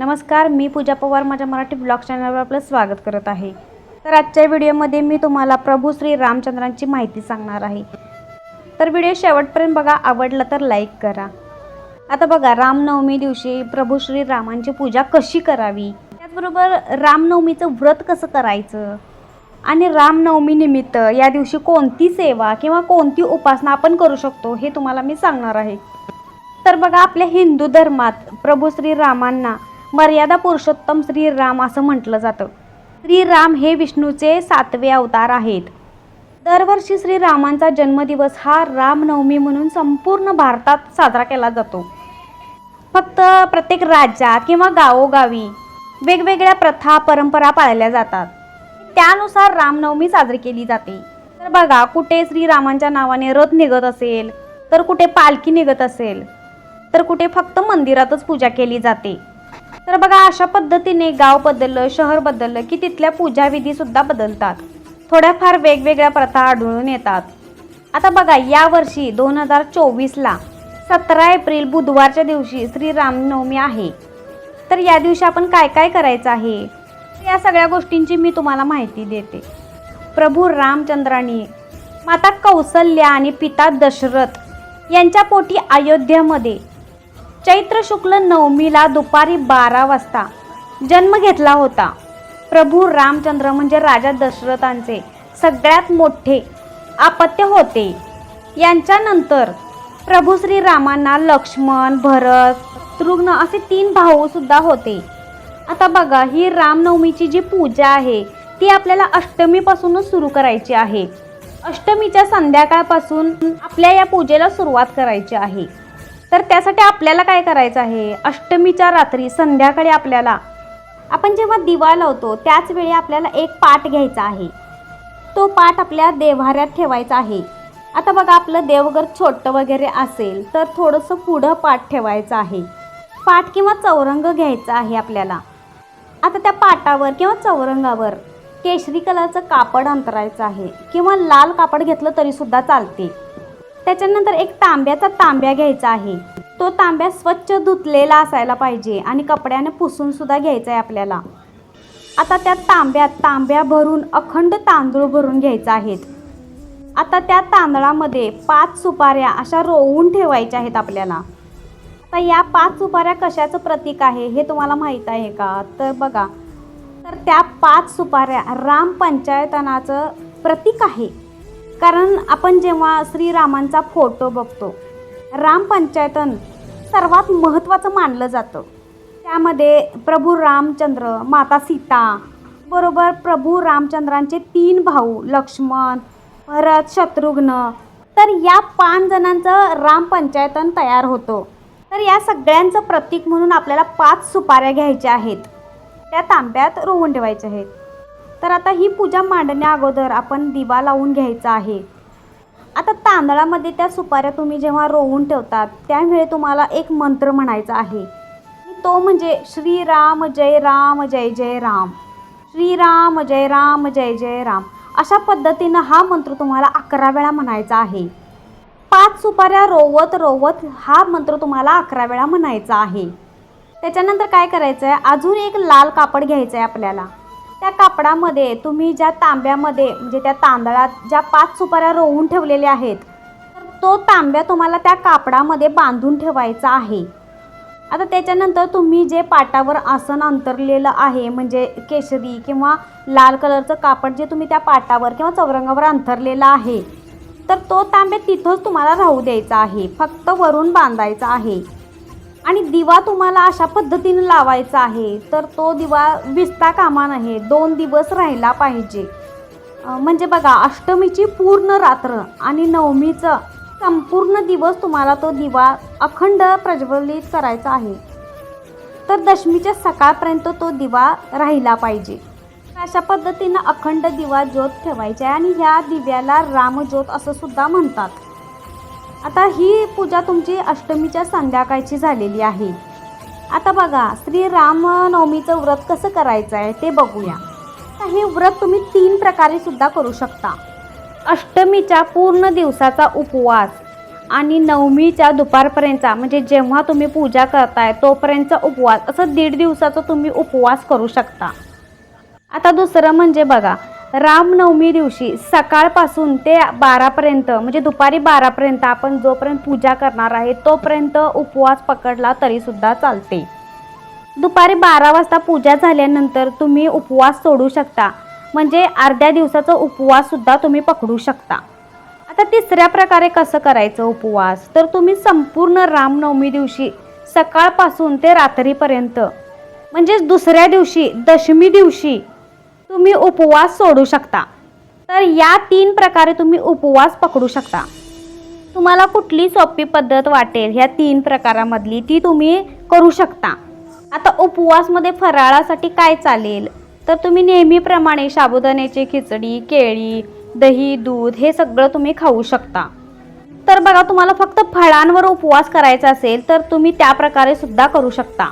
नमस्कार मी पूजा पवार माझ्या मराठी ब्लॉग चॅनलवर आपलं स्वागत करत आहे. तर आजच्या व्हिडिओमध्ये मी तुम्हाला प्रभू श्री रामचंद्रांची माहिती सांगणार आहे. तर व्हिडिओ शेवटपर्यंत बघा आवडला तर लाईक करा. आता बघा रामनवमी दिवशी प्रभू श्री रामांची पूजा कशी करावी? त्याचबरोबर रामनवमीचं व्रत कसं करायचं? आणि रामनवमी निमित्त या दिवशी कोणती सेवा किंवा कोणती उपासना आपण करू शकतो हे तुम्हाला मी सांगणार आहे. तर बघा आपल्या हिंदू धर्मात प्रभू श्री रामांना मर्यादा पुरुषोत्तम श्रीराम असं म्हटलं जातं. श्रीराम हे विष्णूचे सातवे अवतार आहेत. दरवर्षी श्रीरामांचा जन्मदिवस हा रामनवमी म्हणून संपूर्ण भारतात साजरा केला जातो. फक्त प्रत्येक राज्यात किंवा गावोगावी वेगवेगळ्या प्रथा परंपरा पाळल्या जातात. त्यानुसार रामनवमी साजरी केली जाते. तर बघा कुठे श्रीरामांच्या नावाने रथ निघत असेल तर कुठे पालखी निघत असेल तर कुठे फक्त मंदिरातच पूजा केली जाते. तर बघा अशा पद्धतीने गाव बदललं शहर बदललं की तिथल्या पूजाविधीसुद्धा बदलतात. थोड्याफार वेगवेगळ्या प्रथा आढळून येतात. आता बघा यावर्षी दोन हजार चोवीसला सतरा एप्रिल बुधवारच्या दिवशी श्रीरामनवमी आहे. तर या दिवशी आपण काय काय करायचं आहे? या सगळ्या गोष्टींची मी तुम्हाला माहिती देते. प्रभू रामचंद्रांनी माता कौसल्या आणि पिता दशरथ यांच्या पोटी अयोध्येमध्ये चैत्र शुक्ल नवमीला दुपारी बारा वाजता जन्म घेतला होता. प्रभू रामचंद्र म्हणजे राजा दशरथांचे सगळ्यात मोठे आपत्य होते. यांच्यानंतर प्रभू श्रीरामांना लक्ष्मण भरत शत्रुघ्न असे तीन भाऊसुद्धा होते. आता बघा ही रामनवमीची जी पूजा आहे ती आपल्याला अष्टमीपासूनच सुरू करायची आहे. अष्टमीच्या संध्याकाळपासून आपल्या या पूजेला सुरुवात करायची आहे. तर त्यासाठी आपल्याला काय करायचं आहे? अष्टमीच्या रात्री संध्याकाळी आपल्याला. आपण जेव्हा दिवा लावतो त्याच वेळी आपल्याला एक पाठ घ्यायचा आहे. तो पाठ आपल्या देव्हाऱ्यात ठेवायचा आहे. आता बघा आपलं देवघर छोटं वगैरे असेल तर थोडंसं पुढं पाठ ठेवायचं आहे. पाठ किंवा चौरंग घ्यायचा आहे आपल्याला. आता त्या पाटावर किंवा चौरंगावर केशरी कलरचं कापड अंतरायचं आहे. किंवा लाल कापड घेतलं तरीसुद्धा चालते. त्याच्यानंतर एक तांब्याचा तांब्या घ्यायचा आहे. तो तांब्या स्वच्छ धुतलेला असायला पाहिजे आणि कपड्याने पुसून सुद्धा घ्यायचा आहे आपल्याला. आता त्या तांब्यात तांब्या भरून अखंड तांदूळ भरून घ्यायचा आहेत. आता त्या तांदळामध्ये पाच सुपाऱ्या अशा रोवून ठेवायच्या आहेत आपल्याला. आता या पाच सुपाऱ्या कशाचं प्रतीक आहे हे तुम्हाला माहीत आहे का? तर बघा. तर त्या पाच सुपाऱ्या राम पंचायतनाचं प्रतीक आहे. कारण आपण जेव्हा श्रीरामांचा फोटो बघतो रामपंचायतन सर्वात महत्त्वाचं मानलं जातं. त्यामध्ये प्रभू रामचंद्र माता सीता बरोबर प्रभू रामचंद्रांचे तीन भाऊ लक्ष्मण भरत शत्रुघ्न तर या पाच जणांचं रामपंचायतन तयार होतं. तर या सगळ्यांचं प्रतीक म्हणून आपल्याला पाच सुपाऱ्या घ्यायच्या आहेत. त्या तांब्यात रोवून ठेवायच्या आहेत. तर आता ही पूजा मांडण्या अगोदर आपण दिवा लावून घ्यायचा आहे. आता तांदळामध्ये त्या सुपाऱ्या तुम्ही जेव्हा रोवून ठेवतात त्यावेळी तुम्हाला एक मंत्र म्हणायचा आहे. तो म्हणजे श्रीराम जय राम जय जय राम. श्रीराम जय राम जय जय राम. अशा पद्धतीनं हा मंत्र तुम्हाला अकरा वेळा म्हणायचा आहे. पाच सुपाऱ्या रोवत रोवत हा मंत्र तुम्हाला अकरा वेळा म्हणायचा आहे. त्याच्यानंतर काय करायचं आहे अजून एक लाल कापड घ्यायचं आहे आपल्याला. त्या कापडामध्ये तुम्ही ज्या तांब्यामध्ये म्हणजे त्या तांदळात ज्या पाच सुपाऱ्या रोवून ठेवलेल्या आहेत तर तो तांब्या तुम्हाला त्या कापडामध्ये बांधून ठेवायचा आहे. आता त्याच्यानंतर तुम्ही जे पाटावर आसन अंतरलेलं आहे म्हणजे केशरी किंवा लाल कलरचं कापड जे तुम्ही त्या पाटावर किंवा चौरंगावर अंतरलेलं आहे तर तो तांब्या तिथंच तुम्हाला राहू द्यायचा आहे फक्त वरून बांधायचा आहे. आणि दिवा तुम्हाला अशा पद्धतीने लावायचा आहे तर तो दिवा विसता कामा नाही दोन दिवस राहिला पाहिजे. म्हणजे बघा अष्टमीची पूर्ण रात्र आणि नवमीचं संपूर्ण दिवस तुम्हाला तो दिवा अखंड प्रज्वलित करायचा आहे. तर दशमीच्या सकाळपर्यंत तो दिवा राहिला पाहिजे. अशा पद्धतीनं अखंड दिवा ज्योत ठेवायचा आहे आणि ह्या दिव्याला रामज्योत असं सुद्धा म्हणतात. आता ही पूजा तुमची अष्टमीच्या संध्याकाळची झालेली आहे. आता बघा श्री रामनवमीचं व्रत कसं करायचं आहे ते बघूया. हे व्रत तुम्ही तीन प्रकारे सुद्धा करू शकता. अष्टमीच्या पूर्ण दिवसाचा उपवास आणि नवमीच्या दुपारपर्यंतचा म्हणजे जेव्हा तुम्ही पूजा करताय तोपर्यंतचा उपवास असं दीड दिवसाचा तुम्ही उपवास करू शकता. आता दुसरं म्हणजे बघा रामनवमी दिवशी सकाळपासून ते बारापर्यंत म्हणजे दुपारी बारापर्यंत आपण जोपर्यंत पूजा करणार आहे तोपर्यंत उपवास पकडला तरीसुद्धा चालते. दुपारी बारा वाजता पूजा झाल्यानंतर तुम्ही उपवास सोडू शकता. म्हणजे अर्ध्या दिवसाचा उपवाससुद्धा तुम्ही पकडू शकता. आता तिसऱ्या प्रकारे कसं करायचं उपवास? तर तुम्ही संपूर्ण रामनवमी दिवशी सकाळपासून ते रात्रीपर्यंत म्हणजेच दुसऱ्या दिवशी दशमी दिवशी तुम्ही उपवास सोडू शकता. तर या तीन प्रकारे तुम्ही उपवास पकडू शकता. तुम्हाला कुठली सोपी पद्धत वाटेल ह्या तीन प्रकारामधली ती तुम्ही करू शकता. आता उपवासमध्ये फराळासाठी काय चालेल? तर तुम्ही नेहमीप्रमाणे साबुदाण्याची खिचडी केळी दही दूध हे सगळं तुम्ही खाऊ शकता. तर बघा तुम्हाला फक्त फळांवर उपवास करायचा असेल तर तुम्ही त्या प्रकारे सुद्धा करू शकता.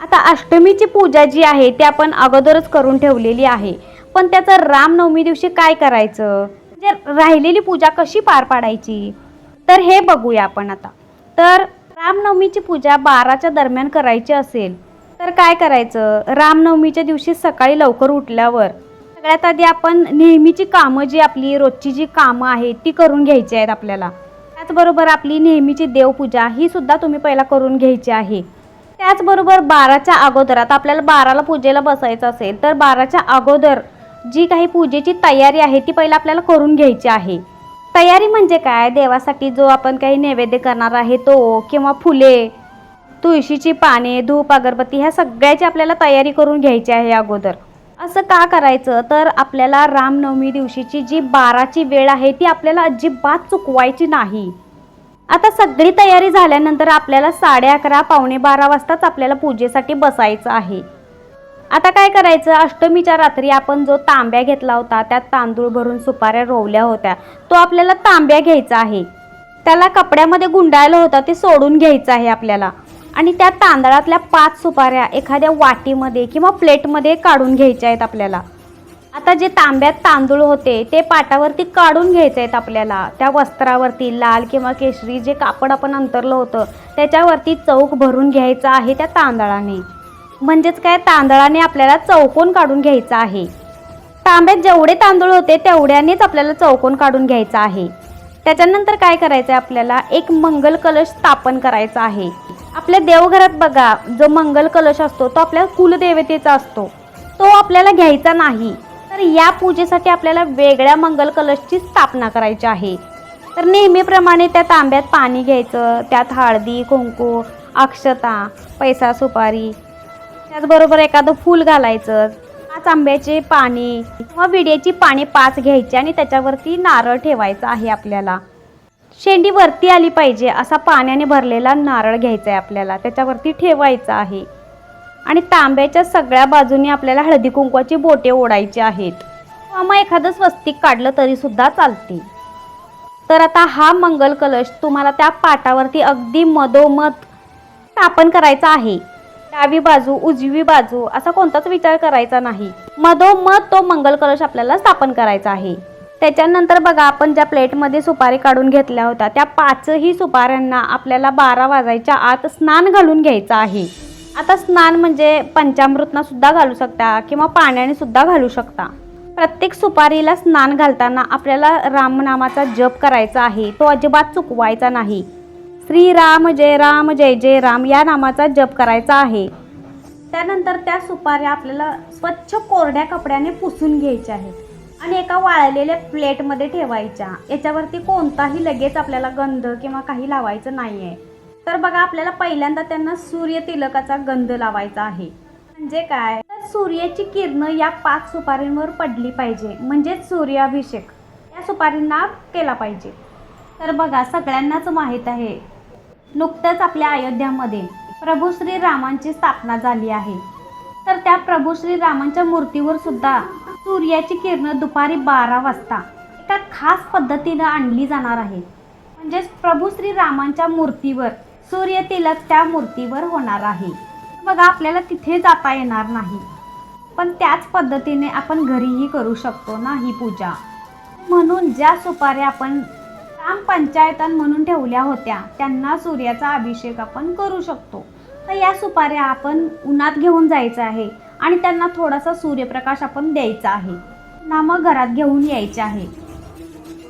आता अष्टमीची पूजा जी आहे ती आपण अगोदरच करून ठेवलेली आहे. पण त्याचं रामनवमी दिवशी काय करायचं? म्हणजे राहिलेली पूजा कशी पार पाडायची? तर हे बघूया आपण आता. तर रामनवमीची पूजा बाराच्या दरम्यान करायची असेल तर काय करायचं? रामनवमीच्या दिवशी सकाळी लवकर उठल्यावर सगळ्यात आधी आपण नेहमीची कामं जी आपली रोजची जी कामं आहेत ती करून घ्यायची आहेत आपल्याला. त्याचबरोबर आपली नेहमीची देवपूजा ही सुद्धा तुम्ही पहिला करून घ्यायची आहे. त्याचबरोबर बाराच्या अगोदर आता आपल्याला बाराला पूजेला बसायचं असेल तर बाराच्या अगोदर जी काही पूजेची तयारी आहे ती पहिला आपल्याला करून घ्यायची आहे. तयारी म्हणजे काय? देवासाठी जो आपण काही नैवेद्य करणार आहे तो किंवा फुले तुळशीची पाने धूप अगरबत्ती ह्या सगळ्याची आपल्याला तयारी करून घ्यायची आहे अगोदर. असं का करायचं? तर आपल्याला रामनवमी दिवशीची जी बाराची वेळ आहे ती आपल्याला अजिबात चुकवायची नाही. आता सगळी तयारी झाल्यानंतर आपल्याला साडे अकरा पावणे बारा वाजताच आपल्याला पूजेसाठी बसायचं आहे. आता काय करायचं? अष्टमीच्या रात्री आपण जो तांब्या घेतला होता त्यात तांदूळ भरून सुपाऱ्या रोवल्या होत्या. तो आपल्याला तांब्या घ्यायचा आहे. त्याला कपड्यामध्ये गुंडाळलं होतं ते सोडून घ्यायचं आहे आपल्याला. आणि त्या तांदळातल्या पाच सुपाऱ्या एखाद्या वाटीमध्ये किंवा प्लेटमध्ये काढून घ्यायच्या आहेत आपल्याला. आता जे तांब्यात तांदूळ होते ते पाटावरती काढून घ्यायचे आहेत आपल्याला. त्या वस्त्रावरती लाल किंवा केशरी जे कापड आपण अंतरलं होतं त्याच्यावरती चौक भरून घ्यायचं आहे त्या तांदळाने. म्हणजेच काय? तांदळाने आपल्याला चौकोन काढून घ्यायचा आहे. तांब्यात जेवढे तांदूळ होते तेवढ्यानेच आपल्याला चौकोन काढून घ्यायचा आहे. त्याच्यानंतर काय करायचं आहे आपल्याला? एक मंगल कलश स्थापन करायचा आहे. आपल्या देवघरात बघा जो मंगल कलश असतो तो आपल्या कुलदेवतेचा असतो. तो आपल्याला घ्यायचा नाही. तर या पूजेसाठी आपल्याला वेगळ्या मंगल कलशची स्थापना करायची आहे. तर नेहमीप्रमाणे त्या तांब्यात पाणी घ्यायचं त्यात हळदी कुंकू अक्षता पैसा सुपारी त्याचबरोबर एखादं फूल घालायचं. पाच आंब्याचे पाणी किंवा विड्याची पाणी पाच घ्यायची आणि त्याच्यावरती नारळ ठेवायचा आहे आपल्याला. शेंडी वरती आली पाहिजे असा पाण्याने भरलेला नारळ घ्यायचा आहे आपल्याला त्याच्यावरती ठेवायचा आहे. आणि तांब्याच्या सगळ्या बाजूनी आपल्याला हळदी कुंकवाची बोटे ओढायची आहेत. किंवा मग एखादं स्वस्तिक काढलं तरी सुद्धा चालते तर आता हा मंगल कलश तुम्हाला त्या पाटावरती अगदी मधोमध स्थापन करायचा आहे. डावी बाजू उजवी बाजू असा कोणताच विचार करायचा नाही. मधोमध तो मंगल कलश आपल्याला स्थापन करायचा आहे. त्याच्यानंतर बघा आपण ज्या प्लेटमध्ये सुपारी काढून घेतल्या होत्या त्या पाचही सुपाऱ्यांना आपल्याला बारा वाजायच्या आत स्नान घालून घ्यायचं आहे. आता स्नान म्हणजे पंचामृतना सुद्धा घालू शकता किंवा पाण्याने सुद्धा घालू शकता. प्रत्येक सुपारीला स्नान घालताना आपल्याला रामनामाचा जप करायचा आहे तो अजिबात चुकवायचा नाही. श्रीराम जय राम जय जय राम या नामाचा जप करायचा आहे. त्यानंतर त्या सुपाऱ्या आपल्याला स्वच्छ कोरड्या कपड्याने पुसून घ्यायच्या आहेत आणि एका वाळलेल्या प्लेटमध्ये ठेवायच्या. याच्यावरती कोणताही लगेच आपल्याला गंध किंवा काही लावायचं नाही आहे तर बघा आपल्याला पहिल्यांदा त्यांना सूर्य तिलकाचा गंध लावायचा आहे. म्हणजे काय? तर सूर्याची किरणं या पाच सुपारींवर पडली पाहिजे. म्हणजेच सूर्याभिषेक. या सुपारींना केला पाहिजे. तर बघा सगळ्यांनाच माहीत आहे. नुकतंच आपल्या अयोध्यामध्ये प्रभू श्री रामांची स्थापना झाली आहे. तर त्या प्रभू श्री रामांच्या मूर्तीवर सुद्धा सूर्याची किरणं दुपारी बारा वाजता एका खास पद्धतीनं आणली जाणार आहे म्हणजेच प्रभू श्री रामांच्या मूर्तीवर सूर्य तिलक त्या मूर्तीवर होणार आहे. बघा आपल्याला तिथे जाता येणार नाही. पण त्याच पद्धतीने आपण घरीही करू शकतो ना ही पूजा. म्हणून ज्या सुपाऱ्या आपण राम पंचायतन म्हणून ठेवल्या होत्या त्यांना सूर्याचा अभिषेक आपण करू शकतो. तर या सुपाऱ्या आपण उन्हात घेऊन जायचं आहे आणि त्यांना थोडासा सूर्यप्रकाश आपण द्यायचा आहे. ना मग घरात घेऊन यायचे आहे.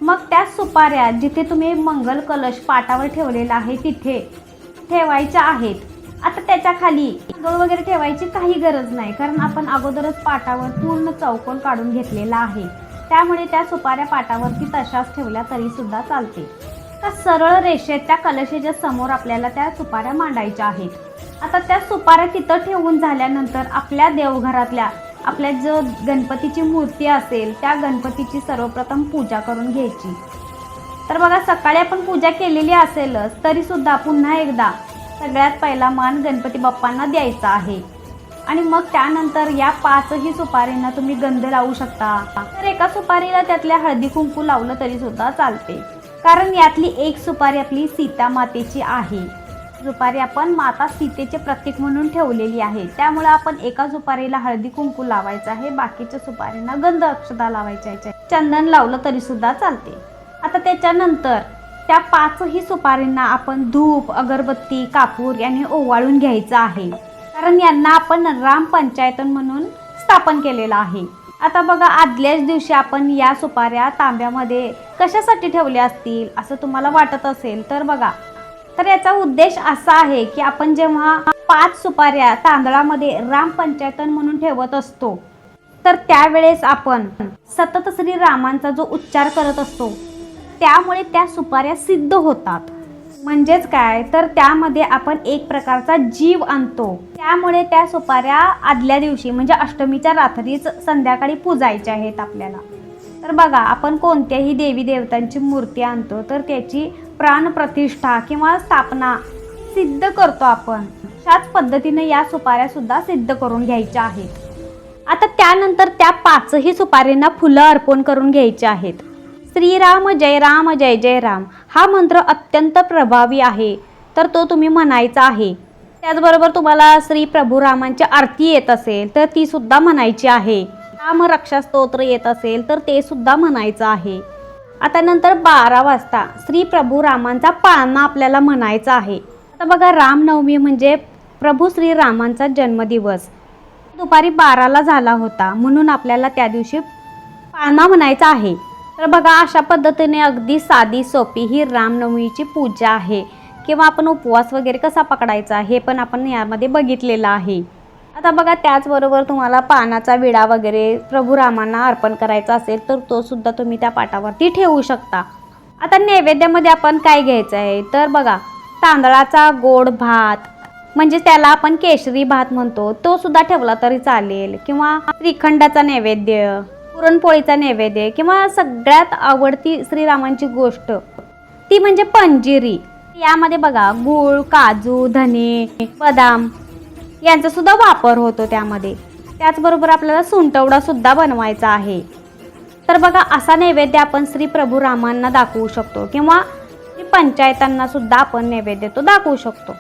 मग त्या सुपाऱ्या जिथे तुम्ही मंगल कलश पाटावर ठेवलेला आहे तिथे ठेवायच्या आहेत. आता त्याच्याखाली तांदूळ वगैरे ठेवायची काही गरज नाही कारण आपण अगोदरच पाटावर पूर्ण चौकोन काढून घेतलेला आहे. त्यामुळे त्या सुपाऱ्या पाटावरती तशाच ठेवल्या तरी सुद्धा चालते तर सरळ रेषेत त्या कलशेच्या समोर आपल्याला त्या सुपाऱ्या मांडायच्या आहेत. आता त्या सुपाऱ्या तिथं ठेवून झाल्यानंतर आपल्या देवघरातल्या आपल्या जो गणपतीची मूर्ती असेल त्या गणपतीची सर्वप्रथम पूजा करून घ्यायची. तर बघा सकाळी आपण पूजा केलेली असेलच तरी सुद्धा पुन्हा एकदा सगळ्यात पहिला मान गणपती बाप्पांना द्यायचा आहे. आणि मग त्यानंतर या पाचही सुपारींना तुम्ही गंध लावू शकता. तर एका सुपारीला त्यातल्या हळदी कुंकू लावलं तरी सुद्धा चालते. कारण यातली एक सुपारी आपली सीता मातेची आहे. सुपारी आपण माता सीतेचे प्रतीक म्हणून ठेवलेली आहे. त्यामुळे आपण एका सुपारीला हळदी कुंकू लावायचं आहे बाकीच्या सुपारींना गंध अक्षता लावायच्या चंदन लावलं तरी सुद्धा चालते. आता त्याच्यानंतर त्या पाचही सुपारींना आपण धूप अगरबत्ती कापूर यांनी ओवाळून घ्यायचं आहे. कारण यांना आपण रामपंचायतन म्हणून स्थापन केलेलं आहे. आता बघा आदल्याच दिवशी आपण या सुपाऱ्या तांब्यामध्ये कशासाठी ठेवल्या असतील असं तुम्हाला वाटत असेल तर बघा. तर याचा उद्देश असा आहे की आपण जेव्हा पाच सुपाऱ्या तांदळामध्ये रामपंचायतन म्हणून ठेवत असतो तर त्यावेळेस आपण सतत श्री रामांचा जो उच्चार करत असतो त्यामुळे त्या सुपाऱ्या सिद्ध होतात. म्हणजेच काय? तर त्यामध्ये आपण एक प्रकारचा जीव आणतो. त्यामुळे त्या सुपाऱ्या आदल्या दिवशी म्हणजे अष्टमीच्या रात्रीच संध्याकाळी पूजायच्या आहेत आपल्याला. तर बघा आपण कोणत्याही देवी देवतांची मूर्ती आणतो तर त्याची प्राणप्रतिष्ठा किंवा स्थापना सिद्ध करतो आपण. अशाच पद्धतीने या सुपाऱ्या सुद्धा सिद्ध करून घ्यायच्या आहेत. आता त्यानंतर त्या पाचही सुपाऱ्यांना फुलं अर्पण करून घ्यायची आहेत. श्रीराम जय राम जय जय राम. हा मंत्र अत्यंत प्रभावी आहे. तर तो तुम्ही म्हणायचा आहे. त्याचबरोबर तुम्हाला श्री प्रभू रामांची आरती येत असेल तर ती सुद्धा म्हणायची आहे. राम रक्षा स्तोत्र येत असेल तर ते सुद्धा म्हणायचं आहे. आता नंतर बारा वाजता श्री प्रभू रामांचा पाळणा आपल्याला म्हणायचा आहे. आता बघा रामनवमी म्हणजे प्रभू श्री रामांचा जन्मदिवस. दुपारी बाराला झाला होता म्हणून आपल्याला त्या दिवशी पाळणा म्हणायचा आहे. तर बघा अशा पद्धतीने अगदी साधी सोपी ही रामनवमीची पूजा आहे. किंवा आपण उपवास वगैरे कसा पकडायचा हे पण आपण यामध्ये बघितलेलं आहे. आता बघा त्याचबरोबर तुम्हाला पानाचा विडा वगैरे प्रभू रामांना अर्पण करायचा असेल तर तो सुद्धा तुम्ही त्या पाटावरती ठेवू शकता. आता नैवेद्यामध्ये आपण काय घ्यायचं आहे? तर बघा तांदळाचा गोड भात म्हणजे त्याला आपण केशरी भात म्हणतो तो सुद्धा ठेवला तरी चालेल. किंवा श्रीखंडाचा नैवेद्य पुरणपोळीचा नैवेद्य किंवा सगळ्यात आवडती श्रीरामांची गोष्ट ती म्हणजे पंजिरी. यामध्ये बघा गूळ काजू धने बदाम यांचा सुद्धा वापर होतो त्यामध्ये. त्याचबरोबर आपल्याला सुंटवडा सुद्धा बनवायचा आहे. तर बघा असा नैवेद्य आपण श्री प्रभू रामांना दाखवू शकतो किंवा पंचायतांना सुद्धा आपण नैवेद्य तो दाखवू शकतो.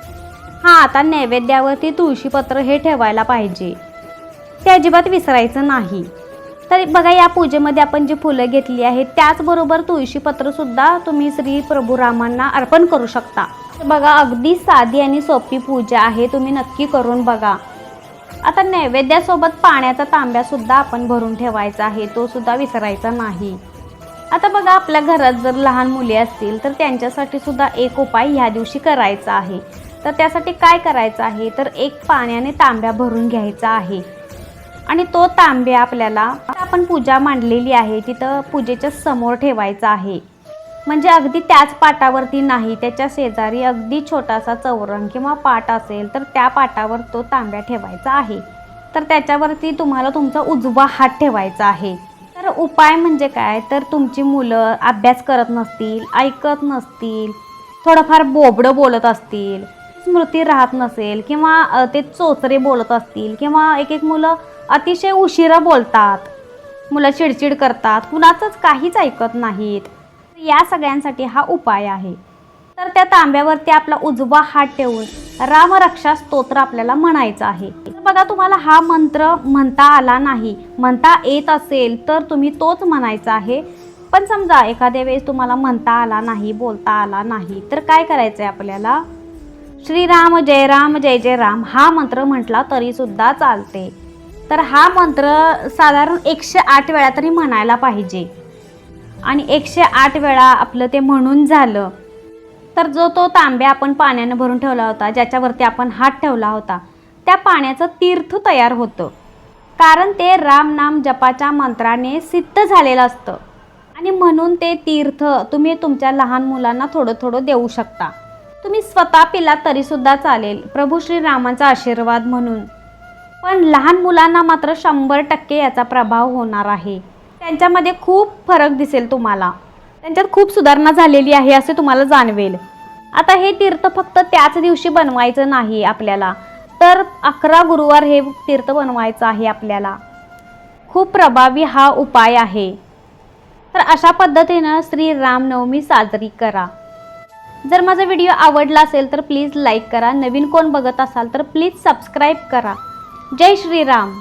हां आता नैवेद्यावरती तुळशीपत्र हे ठेवायला पाहिजे. ते अजिबात विसरायचं नाही. तर बघा या पूजेमध्ये आपण जी फुलं घेतली आहेत त्याचबरोबर तुळशीपत्रसुद्धा तुम्ही श्री प्रभू रामांना अर्पण करू शकता. बघा अगदी साधी आणि सोपी पूजा आहे तुम्ही नक्की करून बघा. आता नैवेद्यासोबत पाण्याचा तांब्यासुद्धा आपण भरून ठेवायचा आहे तो सुद्धा विसरायचा नाही. आता बघा आपल्या घरात जर लहान मुले असतील तर त्यांच्यासाठी सुद्धा एक उपाय ह्या दिवशी करायचा आहे. तर त्यासाठी काय करायचं आहे? तर एक पाण्याने तांब्या भरून घ्यायचा आहे. आणि तो तांब्या आपल्याला आपण पूजा मांडलेली आहे तिथं पूजेच्या समोर ठेवायचं आहे. म्हणजे अगदी त्याच पाटावरती नाही त्याच्या शेजारी अगदी छोटासा चौरंग किंवा पाट असेल तर त्या पाटावर तो तांब्या ठेवायचा आहे. तर त्याच्यावरती तुम्हाला तुमचा उजवा हात ठेवायचा आहे. तर उपाय म्हणजे काय? तर तुमची मुलं अभ्यास करत नसतील ऐकत नसतील थोडंफार बोबडं बोलत असतील स्मृती राहत नसेल किंवा ते चोचरे बोलत असतील किंवा एक एक मुलं अतिशय उशिरा बोलतात. मुलं चिडचिड करतात कुणाचंच काहीच ऐकत नाहीत. या सगळ्यांसाठी हा उपाय आहे. तर त्या तांब्यावरती आपला उजवा हात ठेवून रामरक्षा स्तोत्र आपल्याला म्हणायचं आहे. तर बघा तुम्हाला हा मंत्र म्हणता आला नाही म्हणता येत असेल तर तुम्ही तोच म्हणायचा आहे. पण समजा एखाद्या वेळेस तुम्हाला म्हणता आला नाही बोलता आला नाही तर काय करायचं आहे आपल्याला? श्रीराम जय राम जय जय राम हा मंत्र म्हटला तरीसुद्धा चालते. तर हा मंत्र साधारण एकशे आठ वेळा तरी म्हणायला पाहिजे. आणि एकशे आठ वेळा आपलं ते म्हणून झालं. तर जो तो तांब्या आपण पाण्यानं भरून ठेवला होता ज्याच्यावरती आपण हात ठेवला होता त्या पाण्याचं तीर्थ तयार होतं. कारण ते राम नाम जपाच्या मंत्राने सिद्ध झालेलं असतं. आणि म्हणून ते तीर्थ तुम्ही तुमच्या लहान मुलांना थोडं थोडं देऊ शकता. तुम्ही स्वतः पिला तरीसुद्धा चालेल. प्रभू श्रीरामांचा आशीर्वाद म्हणून. पण लहान मुलांना मात्र शंभर टक्के याचा प्रभाव होणार आहे. त्यांच्यामध्ये खूप फरक दिसेल तुम्हाला. त्यांच्यात खूप सुधारणा झालेली आहे असे तुम्हाला जाणवेल. आता हे तीर्थ फक्त त्याच दिवशी बनवायचं नाही आपल्याला तर अकरा गुरुवार हे तीर्थ बनवायचं आहे आपल्याला. खूप प्रभावी हा उपाय आहे. तर अशा पद्धतीनं श्री रामनवमी साजरी करा. जर माझा व्हिडिओ आवडला असेल तर प्लीज लाईक करा. नवीन कोण बघत असाल तर प्लीज सबस्क्राईब करा. जय श्रीराम.